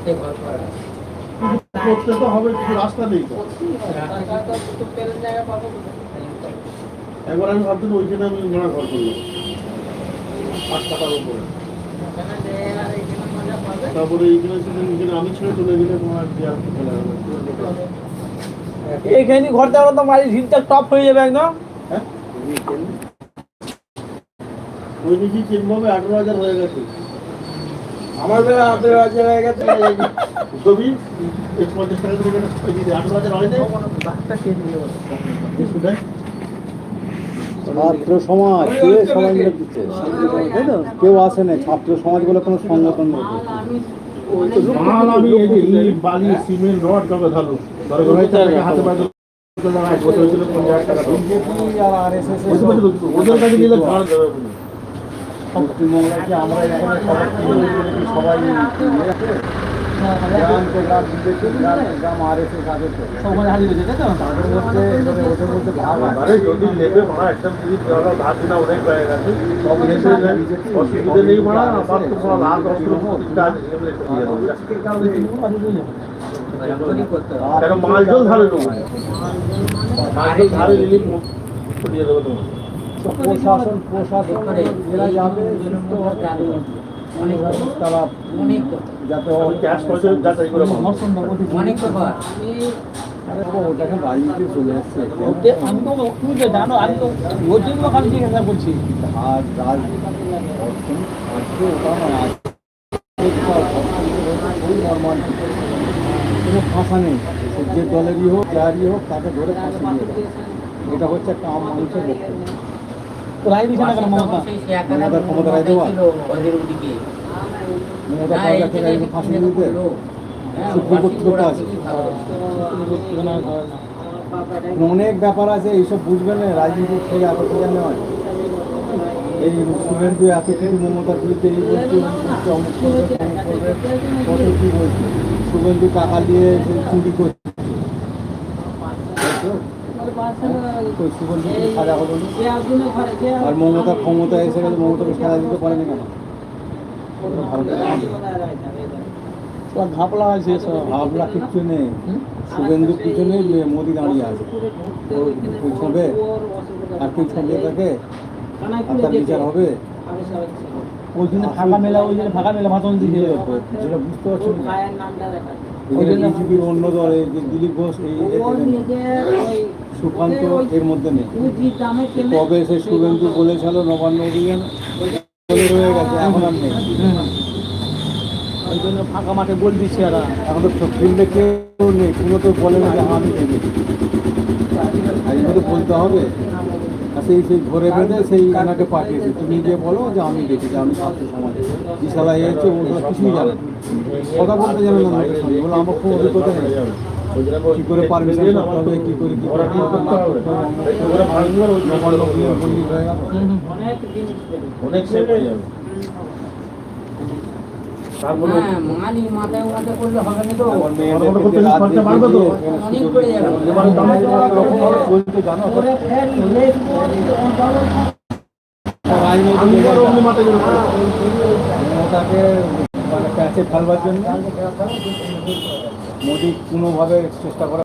এতে ঘর করা আছে। করতে তো হবে রাস্তা নেই? একবার আমি ভাবছিলাম ওইখানে আমি ঘোড়া ঘর করলাম পাঁচ টাকার উপরে। তারপরে এইখানে সেখানে আমি ছেড়ে চলে গেলে তোমার এইখানে ঘর দেওয়ার তো মারি ঝিলটা টপ হয়ে যাবে একদম হ্যাঁ ওই দেখি কিনভাবে আঠারো হাজার হয়ে গেছে আমার বেলা রাজ্যে হয়ে গেছে। ছবি পঞ্চাশ টাকা করে কেটে ওই দিদি আঠারো হাজার হয় নাই ছাত্র সমাজ কে সবাই দিচ্ছে? কেউ আসে না ছাত্র সমাজ বলে কোনো সংগঠন? ওদের কাছে নিলে পশ্চিমবঙ্গে আমরা এখানে সব নেবে। মাল জল ধারে মাল জল ধারে নিলে দিয়ে দেবো তোমার প্রশাসন প্রশাসন যাবে দুজনের মধ্যে জানি। অনেক তারা অনেক যাতে ওই ক্যাশ পয়সা যাচাই করে পাবো। অনেক কথা। ওটাকে রাজনীতি চলে এসছে আমি তো তুমি তো জানো আমি তো ওর জন্য আমি জিজ্ঞাসা করছি আর অর্থনীতি ওটা কোনো নেই। যে দলেরই হোক যারই হোক তাকে ধরে ফাঁসি দিয়ে এটা হচ্ছে একটা আম মানুষের বক্তব্য রায় দিছে না কেন মমতা মমতার ক্ষমতা রায় দেওয়া? মমতা না, সরকার এই থেকে যে একজন ফাঁসি দিতে হ্যাঁ, সুপ্রিম কোর্ট ওয়াসিম আছে। অনেক ব্যাপার আছে এইসব বুঝবে না রাজনীতি থেকে এত থেকে নয় এই শুভেন্দু এত কিছু মমতার বিরুদ্ধে এই বলছে ওই অমুক করবে কত কি বলছে শুভেন্দু টাকা দিয়ে চুরি করছে তাই? আর মমতার ক্ষমতা এসে গেলে মমতাকে সাজা দিতে পারে না কেন। সব ঘাপলা আছে সব। ভাবনা কিচ্ছু নেই। শুভেন্দু পিছনে মোদি দাঁড়িয়ে আছে। তো ছবে আর কেউ ছবে তাকে আর তার বিচার হবে। ওই জন্য ফাঁকা মেলা ওই জন্য ফাঁকা মেলা ভাষণ দিয়ে বুঝতে পারছ বিজেপির অন্য দল যে দিলীপ ঘোষ এই সুকান্ত এর মধ্যে নেই। কবে সে শুভেন্দু বলেছিল নবান্ন অভিযান রয়ে গেছে এখন আর নেই। ওই জন্য ফাঁকা মাঠে গোল দিচ্ছে এরা। এখন তো ফিল্ডে কেউ নেই কোনো তো বলে না আমি দেখেছি তো বলতে হবে। সেই সেই ঘরে বেঁধে সেই এনাকে পাঠিয়েছে। তুমি গিয়ে বলো যে আমি দেখেছি আমি ছাত্র সমাজে। বিশালা এ হচ্ছে ওগুলো কিছুই জানে কথা বলতে জানে না লোকের সঙ্গে বলে আমার খুব অভিজ্ঞতা নেই কী করে পারমিশন করতে হবে কী করে কী করে অনেক সেফ যাবে তারপরে মালই মাথায় মাথায় করলে হবে না তো। আমার মেয়েদের বড় বড় ক্ষেত্রে খরচা রাজনীতি বাড়বে তো? এখানে অনেক সুযোগ পড়ে যাবে। এবারে দাম চলছে জানো তো? আমি বড় অন্য মাথায় গেলে মমতাকে মানে প্যাচে ফেলবার জন্য মোদি কোনোভাবে চেষ্টা করে